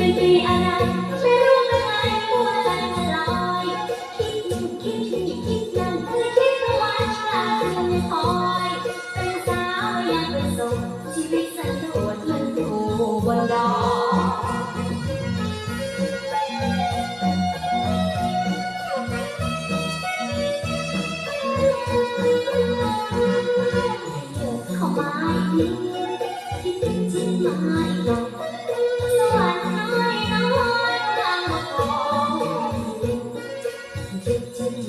ดนตไม่รู้เป็นไงหัวใจลอยคิดคิดคิดนั่นคือคิดประวัากันคอยเป็นสาวยังเป็สดชีวิตสันโดษมันอยู่บนดอยเข้ามาดีคิดถึจไหม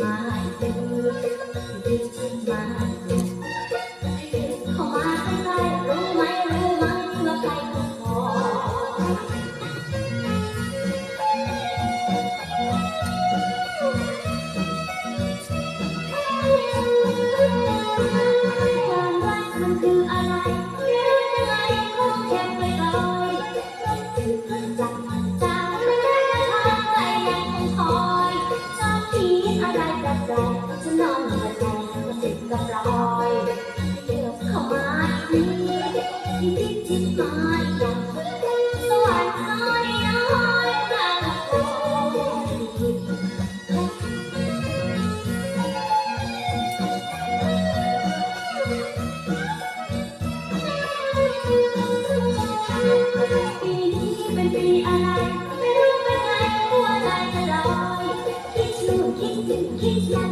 Bye. ับลอยเดินข้ามาที่ที่ที่มาอย่างสวรรค์น้อยน้อยกลางโลปีนี้เป็นปีอะไร ไม่รู้เป็นไงหัวใจจลอย คิดนู่นคิดถึงคิดนั่น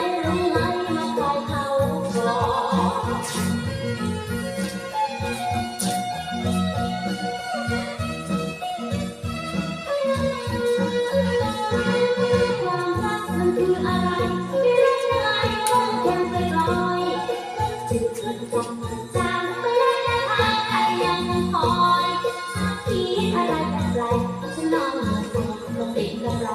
จากเมื่อได้ทางไปยังคอยคิดอะไรอะไรฉันนอนหลับลงติกับร